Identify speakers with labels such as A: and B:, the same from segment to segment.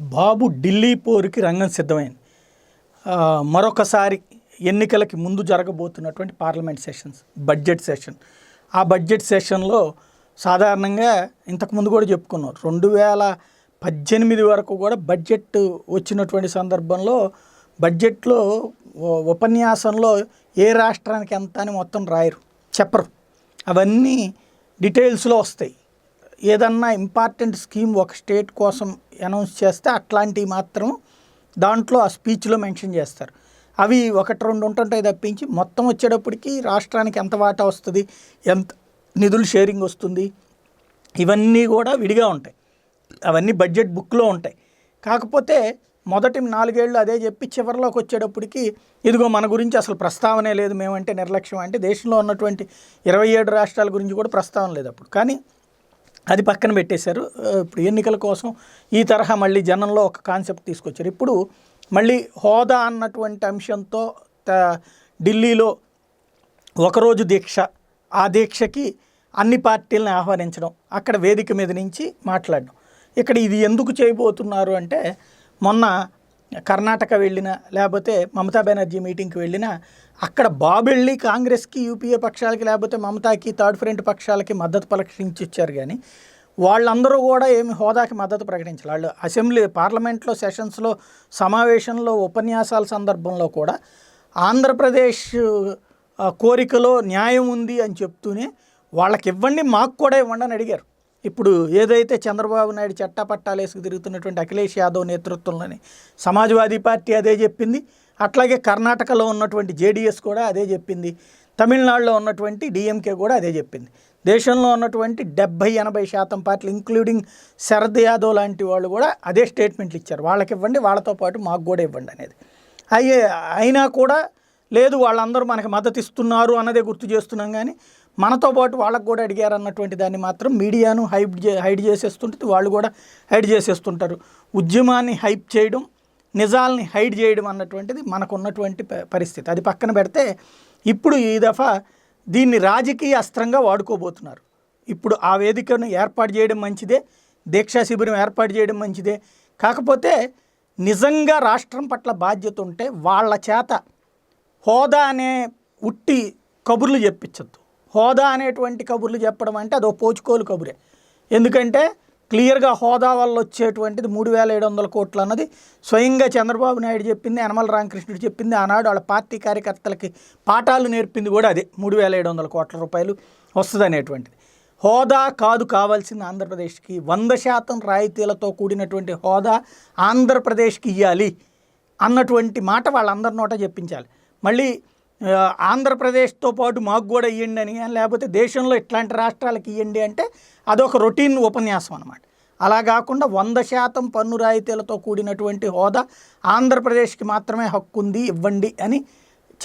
A: బాబు ఢిల్లీ పోరుకి రంగం సిద్ధమైంది. మరొకసారి ఎన్నికలకి ముందు జరగబోతున్నటువంటి పార్లమెంట్ సెషన్స్ బడ్జెట్ సెషన్. ఆ బడ్జెట్ సెషన్లో సాధారణంగా ఇంతకుముందు కూడా చెప్పుకున్నాం రెండు వేల పద్దెనిమిది వరకు కూడా బడ్జెట్ వచ్చినటువంటి సందర్భంలో బడ్జెట్లో ఉపన్యాసంలో ఏ రాష్ట్రానికి ఎంత అని మొత్తం రాయరు చెప్పరు. అవన్నీ డీటెయిల్స్లో వస్తాయి. ఏదన్నా ఇంపార్టెంట్ స్కీమ్ ఒక స్టేట్ కోసం అనౌన్స్ చేస్తే అట్లాంటివి మాత్రం దాంట్లో ఆ స్పీచ్లో మెన్షన్ చేస్తారు. అవి ఒకటి రెండు ఉంటుంటాయి తప్పించి మొత్తం వచ్చేటప్పటికి రాష్ట్రానికి ఎంత వాటా వస్తుంది ఎంత నిధులు షేరింగ్ వస్తుంది ఇవన్నీ కూడా విడిగా ఉంటాయి. అవన్నీ బడ్జెట్ బుక్లో ఉంటాయి. కాకపోతే మొదటి నాలుగేళ్ళు అదే చెప్పి చివరిలోకి వచ్చేటప్పటికి ఇదిగో మన గురించి అసలు ప్రస్తావనే లేదు మేమంటే నిర్లక్ష్యం అంటే దేశంలో ఉన్నటువంటి ఇరవై ఏడు రాష్ట్రాల గురించి కూడా ప్రస్తావన లేదు అప్పుడు. కానీ అది పక్కన పెట్టేశారు. ఇప్పుడు ఎన్నికల కోసం ఈ తరహా మళ్ళీ జనంలో ఒక కాన్సెప్ట్ తీసుకొచ్చారు. ఇప్పుడు మళ్ళీ హోదా అన్నటువంటి అంశంతో ఢిల్లీలో ఒకరోజు దీక్ష ఆ దీక్షకి అన్ని పార్టీలను ఆహ్వానించడం అక్కడ వేదిక మీద నుంచి మాట్లాడడం. ఇక్కడ ఇది ఎందుకు చేయబోతున్నారు అంటే మొన్న కర్ణాటక వెళ్ళిన లేకపోతే మమతా బెనర్జీ మీటింగ్కి వెళ్ళినా అక్కడ బాబెళ్ళి కాంగ్రెస్కి యూపీఏ పక్షాలకి లేకపోతే మమతాకి థర్డ్ ఫ్రంట్ పక్షాలకి మద్దతు ప్రకటించి ఇచ్చారు కానీ వాళ్ళందరూ కూడా ఏమి హోదాకి మద్దతు ప్రకటించారు వాళ్ళు అసెంబ్లీ పార్లమెంట్లో సెషన్స్లో సమావేశంలో ఉపన్యాసాల సందర్భంలో కూడా ఆంధ్రప్రదేశ్ కోరికలో న్యాయం ఉంది అని చెప్తూనే వాళ్ళకి ఇవ్వండి మాకు కూడా ఇవ్వండి అని అడిగారు. ఇప్పుడు ఏదైతే చంద్రబాబు నాయుడు చట్టాపట్టాలు వేసుకు తిరుగుతున్నటువంటి అఖిలేష్ యాదవ్ నేతృత్వంలోని సమాజ్వాదీ పార్టీ అదే చెప్పింది. అట్లాగే కర్ణాటకలో ఉన్నటువంటి జేడీఎస్ కూడా అదే చెప్పింది. తమిళనాడులో ఉన్నటువంటి డిఎంకే కూడా అదే చెప్పింది. దేశంలో ఉన్నటువంటి డెబ్భై ఎనభై శాతం పార్టీలు ఇంక్లూడింగ్ శరద్ యాదవ్ లాంటి వాళ్ళు కూడా అదే స్టేట్మెంట్లు ఇచ్చారు. వాళ్ళకి ఇవ్వండి వాళ్ళతో పాటు మాకు కూడా ఇవ్వండి అనేది. అయ్యే అయినా కూడా లేదు వాళ్ళందరూ మనకి మద్దతు ఇస్తున్నారు అన్నదే గుర్తు చేస్తున్నాం కానీ మనతో పాటు వాళ్ళకు కూడా అడిగారు అన్నటువంటి దాన్ని మాత్రం మీడియాను హైప్ హైడ్ చేసేస్తుంటుంది వాళ్ళు కూడా హైడ్ చేసేస్తుంటారు. ఉద్యమాన్ని హైప్ చేయడం నిజాల్ని హైడ్ చేయడం అన్నటువంటిది మనకున్నటువంటి ప- పరిస్థితి. అది పక్కన పెడితే ఇప్పుడు ఈ దఫా దీన్ని రాజకీయ అస్త్రంగా వాడుకోబోతున్నారు. ఇప్పుడు ఆ వేదికను ఏర్పాటు చేయడం మంచిదే దీక్షా శిబిరం ఏర్పాటు చేయడం మంచిదే. కాకపోతే నిజంగా రాష్ట్రం పట్ల బాధ్యత ఉంటే వాళ్ళ చేత హోదా అనే ఉట్టి కబుర్లు చెప్పించద్దు. హోదా అనేటువంటి కబుర్లు చెప్పడం అంటే అదో పోచుకోలు కబురే. ఎందుకంటే క్లియర్గా హోదా వల్ల వచ్చేటువంటిది మూడు వేల ఏడు వందల కోట్లు అన్నది. స్వయంగా చంద్రబాబు నాయుడు చెప్పింది యనమల రామకృష్ణుడు చెప్పింది ఆనాడు వాళ్ళ పార్టీ కార్యకర్తలకి పాఠాలు నేర్పింది కూడా అదే. మూడు వేల ఏడు వందల కోట్ల రూపాయలు వస్తుంది అనేటువంటిది హోదా కాదు కావాల్సింది ఆంధ్రప్రదేశ్కి. వంద శాతం రాయితీలతో కూడినటువంటి హోదా ఆంధ్రప్రదేశ్కి ఇవ్వాలి అన్నటువంటి మాట వాళ్ళందరి నోట చెప్పించాలి. మళ్ళీ ఆంధ్రప్రదేశ్తో పాటు మాకు కూడా ఇవ్వండి అని లేకపోతే దేశంలో ఇట్లాంటి రాష్ట్రాలకు ఇవ్వండి అంటే అదొక రొటీన్ ఉపన్యాసం అనమాట అలా కాకుండా వంద శాతం పన్ను రాయితీలతో కూడినటువంటి హోదా ఆంధ్రప్రదేశ్కి మాత్రమే హక్కు ఉంది ఇవ్వండి అని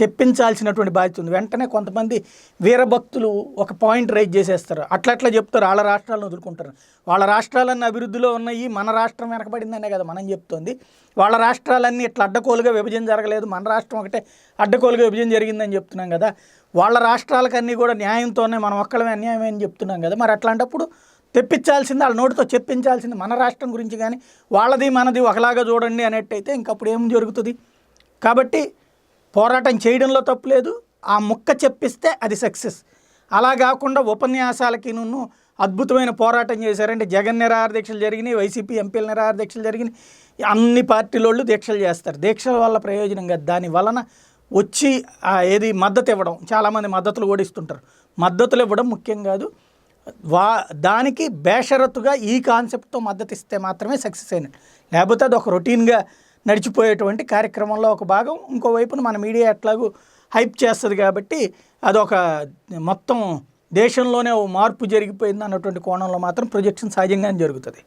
A: చెప్పించాల్సినటువంటి బాధ్యత ఉంది. వెంటనే కొంతమంది వీరభక్తులు ఒక పాయింట్ రైజ్ చేసేస్తారు. అట్లా అట్లా చెప్తారు. వాళ్ళ రాష్ట్రాలను వదులుకుంటారు. వాళ్ళ రాష్ట్రాలన్నీ అభివృద్ధిలో ఉన్నాయి. మన రాష్ట్రం వెనకబడిందనే కదా మనం చెప్తోంది. వాళ్ళ రాష్ట్రాలన్నీ ఇట్లా అడ్డకోలుగా విభజన జరగలేదు. మన రాష్ట్రం ఒకటే అడ్డకోలుగా విభజన జరిగిందని చెప్తున్నాం కదా. వాళ్ళ రాష్ట్రాలకన్నీ కూడా న్యాయంతోనే మనం ఒక్కడమే అన్యాయమే అని చెప్తున్నాం కదా. మరి అట్లాంటప్పుడు తెప్పించాల్సింది వాళ్ళ నోటితో చెప్పించాల్సింది మన రాష్ట్రం గురించి కానీ వాళ్ళది మనది ఒకలాగా చూడండి అనేట్టయితే ఇంకప్పుడు ఏం జరుగుతుంది? కాబట్టి పోరాటం చేయడంలో తప్పులేదు ఆ ముక్క చెప్పిస్తే అది సక్సెస్. అలా కాకుండా ఉపన్యాసాలకి నువ్వు అద్భుతమైన పోరాటం చేశారంటే జగన్ నిరాహార దీక్షలు జరిగినాయి వైసీపీ ఎంపీల నిరాహార దీక్షలు జరిగినాయి. అన్ని పార్టీలోళ్ళు దీక్షలు చేస్తారు. దీక్షల వల్ల ప్రయోజనం కాదు. దాని వలన వచ్చి ఏది మద్దతు ఇవ్వడం చాలామంది మద్దతులు కూడా ఇస్తుంటారు మద్దతులు ఇవ్వడం ముఖ్యం కాదు. వా దానికి బేషరతుగా ఈ కాన్సెప్ట్తో మద్దతు ఇస్తే మాత్రమే సక్సెస్ అయినట్టు. లేకపోతే అది ఒక రొటీన్గా నడిచిపోయేటువంటి కార్యక్రమంలో ఒక భాగం. ఇంకోవైపున మన మీడియా ఎట్లాగూ హైప్ చేస్తుంది కాబట్టి అదొక మొత్తం దేశంలోనే ఓ మార్పు జరిగిపోయింది అన్నటువంటి కోణంలో మాత్రం ప్రొజెక్షన్ సహజంగానే జరుగుతుంది.